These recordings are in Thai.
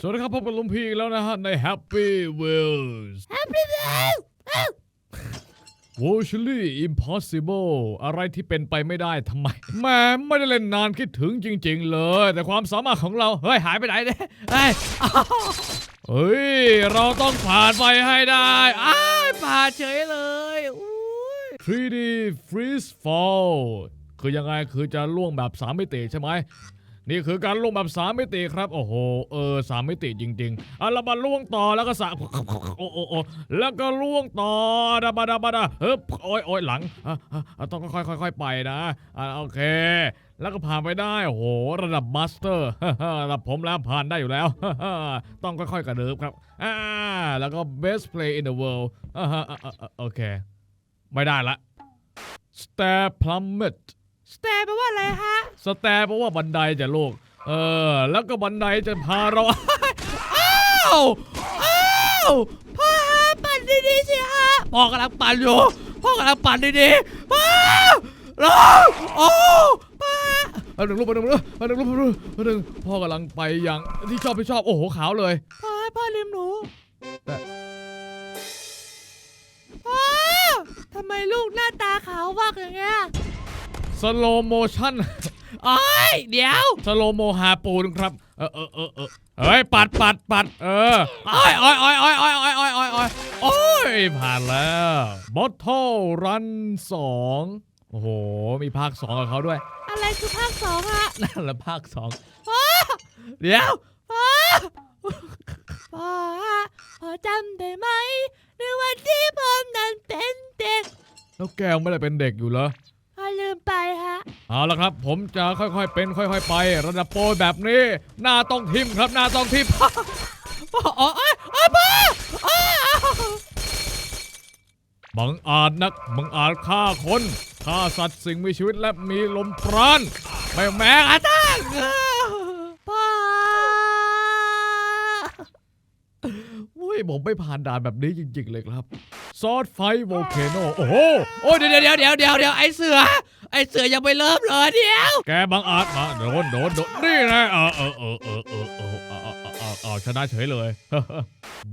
สวัสดีครับพบกับลุงพีอีกแล้วนะฮะใน Happy Wheels Happy Wheels โวชิลี่ impossible อะไรที่เป็นไปไม่ได้ทำไมแหม่ไม่ได้เล่นนานคิดถึงจริง ๆ เลย แต่ความสามารถของเรา เฮ้ย หายไปไหนเนี่ยเฮ้ยอ้าวเฮ้ย เราต้องผ่านไปให้ได้อ้ายผ่านเฉยเลยอุ้ย 3D freeze fall คือยังไงคือจะล่วงแบบ3มิติใช่ไหม นี่คือการล่วงแบบสามมิติครับโอ้โหเออสามมิติจริงๆอะเรามาล่วงต่อแล้วก็สะโอ้โอโอแล้วก็ล่วงต่อดาบดาบดาเฮ้ยโอ้ยโอ้ยหลังอะอะต้องค่อยๆค่อยๆไปนะอะโอเค แล้วก็ผ่านไปได้โอ้โหระดับมาสเตอร์ระดับผมแล้วผ่านได้อยู่แล้ว ต้องค่อยๆกระเดิบครับอ่าแล้วก็ best play in the world อ่าโอเค ไม่ได้ละ stair plummet สเตย์แปลว่าอะไรฮะ สแตร์เพราะว่าบันไดจะลูก เออ แล้วก็บันไดจะพาเรา อ้าวอ้าวพ่อฮะปั่นดีๆสิฮะพ่อกำลังปั่นอยู่ พ่อกำลังปั่นดีๆพ่อรอโอ้พ่อฮะมาหนึ่งลูกมาหนึ่งลูกมาหนึ่งลูกมาหนึ่งมาหนึ่งพ่อกำลังไปอย่างที่ชอบที่ชอบโอ้โหขาวเลย พ่อให้พ่อลืมหนูแต่ พ่อทำไมลูกหน้าตาขาวมากอย่างเงี้ย สโลโมชั่นโอ้ยเดี๋ยวสโลโมฮาปูนครับ เออเออเออเออเฮ้ยปัดปัดปัดเออโอ้ยโอ้ยโอ้ยโอ้ยโอ้ยโอ้ยโอ้ยโอ้ยโอ้ยโอ้ยผ่านแล้วบอทเทิลรันสองโอ้โห มีภาคสองกับเขาด้วย อะไรคือภาคสองฮะนั่นแหละภาคสองพ่อเดี๋ยวพ่อพ่อฮะพ่อจำได้ไหมในวันที่ผมนั้นเป็นเด็ก แล้วแกวไม่ได้เป็นเด็กอยู่เหรอ พ่อลืมไปฮะ เอาละครับ ผมจะค่อยๆเป็น ค่อย ๆ ไประดับโปรแบบนี้หน้าต้องทิมครับหน้าต้องทิมพ่ออ๋อเอ้ยเอ้ยพ่ออ้าวบังอาจนักบังอาจฆ่าคนฆ่าสัตว์สิ่งมีชีวิตและมีลมปราณไม่แม้กระทั่งพ่ออุ้ยผมไม่ผ่านด่านแบบนี้จริงๆเลยครับ ซอสไฟโวลเคโนโอ้โห โอ้ยเดี๋ยวเดี๋ยวเดี๋ยวเดี๋ยวเดี๋ยวไอเสือ ไอเสือยังไม่เริ่มเลยเดี๋ยว แกบังอาจมาโดนโดนโดนนี่นะเออเออเออเออเออเออเออเออเออเออชนะเฉยเลย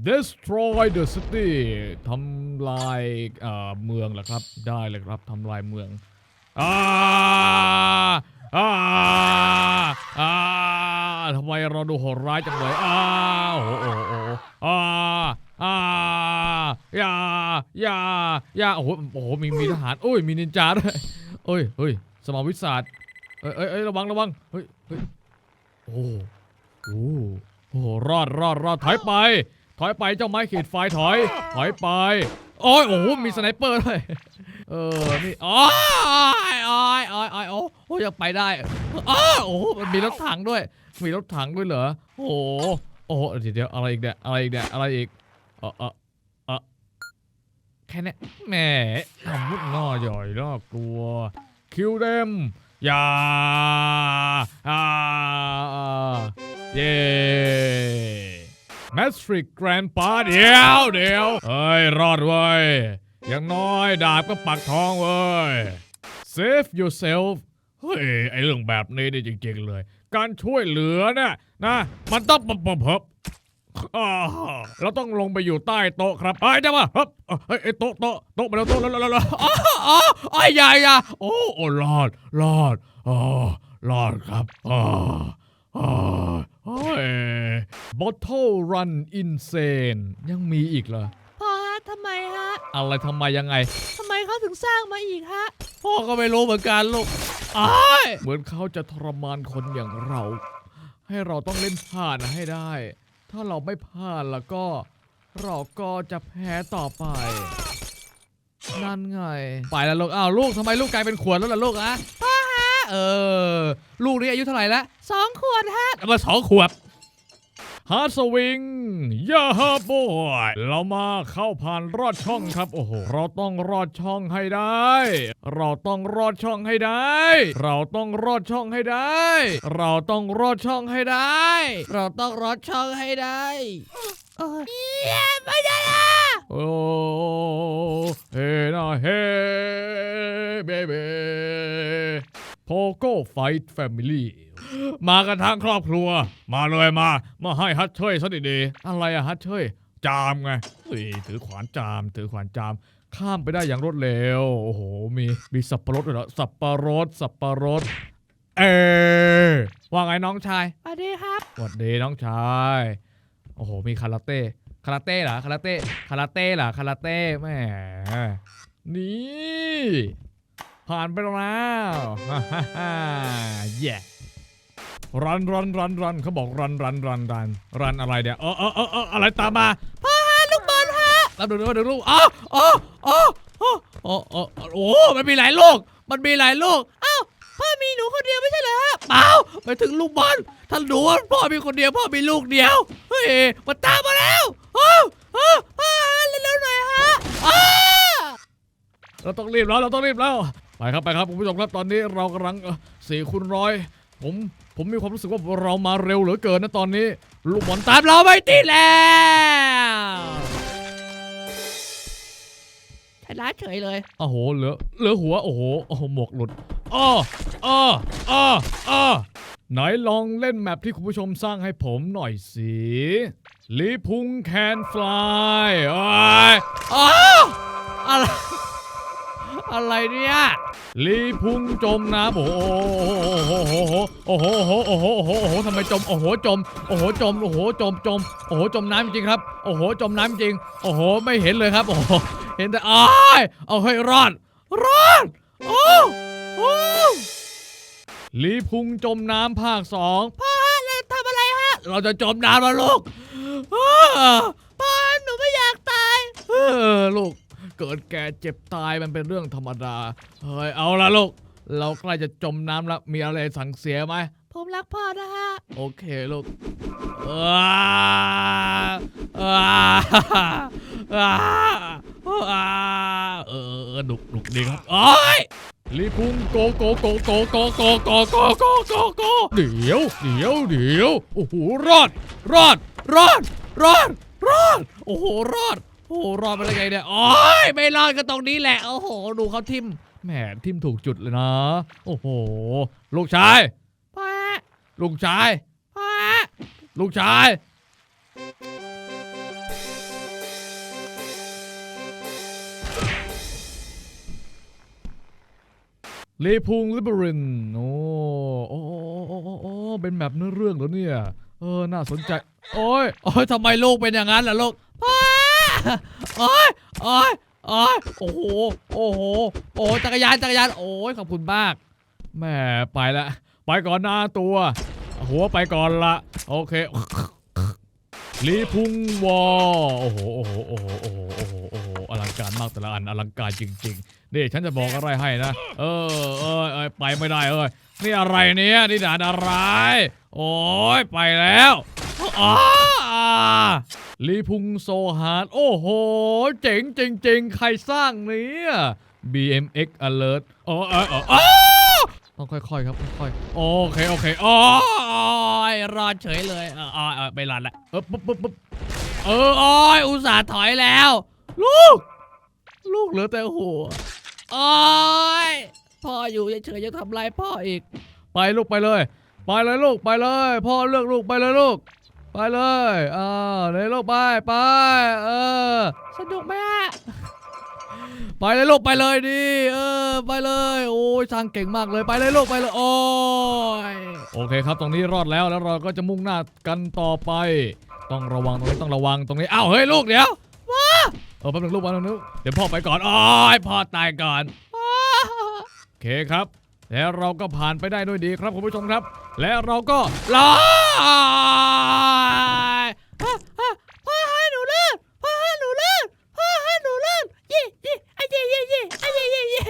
destroy the city ทำลายเอ่อเมืองเหรอครับ ได้เลยครับทำลายเมืองอ่าอ่าอ่าทำไมเราดูโหดร้ายจังเลยอ้าวโอ้โหโอ้โหอ่า อ่าอย่าอย่าอย่าโอ้โหโอ้โหมีมีทหารโอ้ยมีนินจาด้วยเอ้ยเฮ้ยสมาวิศาสตร์เอ้ยเอ้ยเอ้ยระวังระวังเฮ้ยเฮ้ยโอ้โหโอ้โหรอดรอดรอดถอยไป ถอยไปเจ้าไม้ขีดไฟถอย ถอยไปโอ้ยโอ้โหมีสไนเปอร์ด้วยเออนี่โอ้ยโอ้ยโอ้ยโอ้ยโอ้ยโอ้ยยังไปได้อ้าโอ้โหมันมีรถถังด้วย มีรถถังด้วยเหรอโอ้โหโอ้โหเดี๋ยวเดี๋ยวอะไรอีกเนี่ยอะไรอีกเนี่ยอะไรอีก ออเออเออแค่เนี้ยแหมทำมุดน่อใหญ่น่ากลัว คิวเดมอย่าอ่าเย้แมสฟริกแกรนปาเดี๋ยวเดี๋ยวเฮ้ย รอดเว้ยอย่างน้อยดาบก็ปักทองเว้ย save yourself เฮ้ย ไอเรื่องแบบนี้นี่จริงๆเลย การช่วยเหลือเนี่ยนะ มันต้องปะปะเพิบ อ่าเราต้องลงไปอยู่ใต้โต๊ะครับไอ้เจ้ามาเฮ้ยเฮ้ยไอ้โต๊ะโต๊ะโต๊ะมาแล้วโต๊ะแล้วแล้วแล้วอ๋ออ๋อไอ้ยายาโอ้โอ้รอดรอดอ๋อรอดครับอ๋ออ๋อโอ้ bottle run insane ยังมีอีกเหรอพ่อฮะทำไมฮะ อะไรทำไมยังไงทำไมเขาถึงสร้างมาอีกฮะ พ่อก็ไม่รู้เหมือนกันลูกอ้ายเหมือนเขาจะทรมานคนอย่างเรา ให้เราต้องเล่นผ่านให้ได้ ถ้าเราไม่ผ่านแล้วก็ เราก็จะแพ้ต่อไป นั่นไง ไปแล้วลูกอ้าวลูกทำไมลูกกลายเป็นขวดแล้วล่ะลูกอะพ่อฮะเออ ลูกนี่อายุเท่าไหร่แล้วสองขวดฮะมาสองขวบ ฮาร์ดสวิงย่าฮาบอยเรามาเข้าผ่านรอดช่องครับ โอ้โห เราต้องรอดช่องให้ได้ เราต้องรอดช่องให้ได้ เราต้องรอดช่องให้ได้ เราต้องรอดช่องให้ได้ เราต้องรอดช่องให้ได้เอ้ยเย้ไม่ได้ละโอ้เฮ้นะเฮ้เบเบ โ o โก้ไฟท์แฟมิลี่มากันทั้งครอบครัว มาเลยมา มาให้ฮัทเชยซะดีๆอะไรอะฮัทเชยจามไงเฮ้ยถือขวานจาม ถือขวานจาม ข้ามไปได้อย่างรวดเร็ว โอ้โห มีมีสับปะรดด้วยเหรอสับปะรด สับปะรด เออว่าไงน้องชายสวัสดีครับ สวัสดีน้องชาย โอ้โห มีคาราเต้ คาราเต้เหรอ คาราเต้ คาราเต้เหรอ คาราเต้แหมนี่ ผ่านไปแล้วฮ่าฮ่าฮ่าแย่รันรันรันรันเขาบอกรันรันรันรันรันอะไรเนี่ยเออเออเออเอออะไรตามมาพ่อฮะลูกบอลฮะรับดูดูดูลูกอ๋ออ๋ออ๋ออ๋ออ๋อโอ้มันมีหลายลูกมันมีหลายลูกอ้าวพ่อมีหนูคนเดียวไม่ใช่เหรอฮะเปล่าไปถึงลูกบอลท่านหนูว่าพ่อมีคนเดียวพ่อมีลูกเดียวเฮ้ยมันตามมาแล้วโอ้โอ้พ่อเร็วๆหน่อยฮะเราต้องรีบแล้วเราต้องรีบแล้ว ไปครับไปครับคุณผู้ชมครับตอนนี้เรากำลังสี่คูณร้อยผมผมมีความรู้สึกว่าเรามาเร็วเหลือเกินนะตอนนี้ ลูกบอลตาตามมเราไม่ติดแล้วชนะเฉยเลยโอ้โหเหลือเหลือหัวโอ้โหโอ้โหหมวกหลุดอ้ออ้ออ้ออ้อไหนลองเล่นแมปที่คุณผู้ชมสร้างให้ผมหน่อยสิลีพุงแคนฟลายโอ้ยอ้าวอะไร อะไรเนี่ยลีพุงจมน้ำโอ้โหโอ้โหโอ้โหโอ้โหโอ้โหโอ้โหทำไมจมโอ้โหจมโอ้โหจมโอ้โหจมจมโอ้โหจมน้ำจริงครับโอ้โหจมน้ำจริง โอ้โหไม่เห็นเลยครับโอ้โหเห็นแต่อ้ายเอาให้รอดรอดโอ้โอ้ลีพุงจมน้ำภาคสองพ่อฮะเราทำอะไรฮะ เราจะจมน้ำแล้วลูกอ้าพ่อหนูไม่อยากตายเออลูก เกิดแก่เจ็บตายมันเป็นเรื่องธรรมดา เฮ้ย เอาละลูก เราใกล้จะจมน้ำแล้ว มีอะไรสั่งเสียไหม ผมรักพ่อนะฮะ โอเคลูกอ้าอ้าอ้าอ้าเออเออหนุกหนุกดีครับโอ้ยลีพุงโกโกโกโกโกโกโกโกโกโกโกเดี๋ยวเดี๋ยวเดี๋ยวโอ้โหรอด รอด รอด รอด รอด โอ้โหรอด โอ้โหรอดไปได้ไงเนี่ย โอ้ยไม่รอดก็ตรงนี้แหละ โอ้โห ดูเขาทิมแหมทิมถูกจุดเลยนะ โอ้โห ลูกชายพ่อฮะลูกชายพ่อฮะลูกชาย เลพุงลิเบรินโอ้โอ้โอ้โอ้โอ้โอ้เป็นแบบเนื้อเรื่องแล้วเนี่ย เออ น่าสนใจ โอ้ยโอ้ยทำไมลูกเป็นอย่างนั้นล่ะลูกพ่อ โอ้ยโอ้ยโอ้ยโอ้โห โอ้โห โอ้จักรยาน จักรยาน โอ้ย ขอบคุณมาก แม่ไปละ ไปก่อนหน้าตัว หัวไปก่อนละ โอเค ลีพุงวอ โอ้โห โอ้โห โอ้โห โอ้โห โอ้โห โอ้โห อลังการมากแต่ละอัน อลังการจริงๆ นี่ฉันจะบอกอะไรให้นะ เออ เออเออไปไม่ได้เอ้ย นี่อะไรเนี่ย นี่ด่านอะไร โอ้ย ไปแล้วอ้า ลีพุงโซฮาร์ดโอ้โห เจ๋งจริงๆ ใครสร้างเนี่ย BMX alert อ๋อเออเอออ้าต้องค่อยๆครับค่อยๆโอเคโอเคอ๋อโอ้ยรอดเฉยเลยออเอไม่รอดละเออปุ๊บปุ๊บปุ๊บเออโอ้ยอุตส่าห์ถอยแล้ว ลูก ลูกเหลือแต่หัวโอ้ยพ่ออยู่เฉยๆยังทำไรพ่ออีก ไปลูกไปเลย ไปเลยลูกไปเลย พ่อเลือกลูกไปเลยลูก ไปเลยอ่าเลยลูกไปไปเออสนุกไหมฮะไปเลยลูกไปเลยดิเออไปเลย โอ้ยช่างเก่งมากเลยไปเลยลูกไปเลยโอ้ยโอเคครับตรงนี้รอดแล้วแล้วเราก็จะมุ่งหน้ากันต่อไป ต้องระวังตรงนี้ต้องระวังตรงนี้อ้าวเฮ้ยลูกเดี๋ยวว้าเออแป๊บนึงลูกแป๊บนึงเดี๋ยวพ่อไปก่อนโอ้ยพ่อตายก่อนโอเคครับ แล้วเราก็ผ่านไปได้ด้วยดีครับคุณผู้ชมครับ และเราก็รอด พ่อให้หนูเลิกพ่อให้หนูเลิกพ่อให้หนูเลิกยี่ยี่ไอ้ยี่ยี่ยี่ไอ้ยี่ยี่ยี่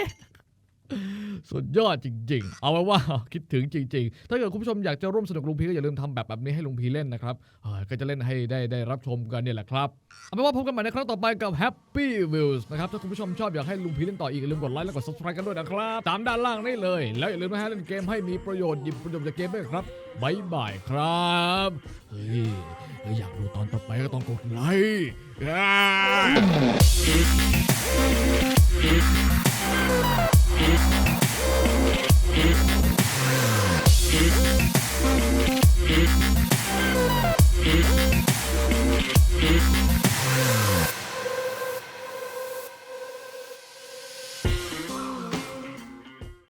สุ ดยอดจริง ๆ เอาไว้ว่า คิดถึงจริง ๆ ถ้าเกิดคุณผู้ชมอยากจะร่วมสนุกลุงพีก็อย่าลืมทำแบบแบบนี้ให้ลุงพีเล่นนะครับเออก็จะเล่นให้ได้ได้รับชมกันเนี่ยแหละครับ เอาเป็นว่าพบกันใหม่ในครั้งต่อไปกับ Happy Wheels นะครับ ถ้าคุณผู้ชมชอบอยากให้ลุงพีเล่นต่ออีกอย่าลืมกดไลค์และกด subscribe กันด้วยนะครับ ตามด้านล่างนี่เลย แล้วอย่าลืมนะฮะเล่นเกมให้มีประโยชน์หยิบประโยชน์จากเกมด้วยครับบ๊ายบายครับเฮ้ยเฮ้ยอยากดูตอนต่อไปก็ต้องกดไลค์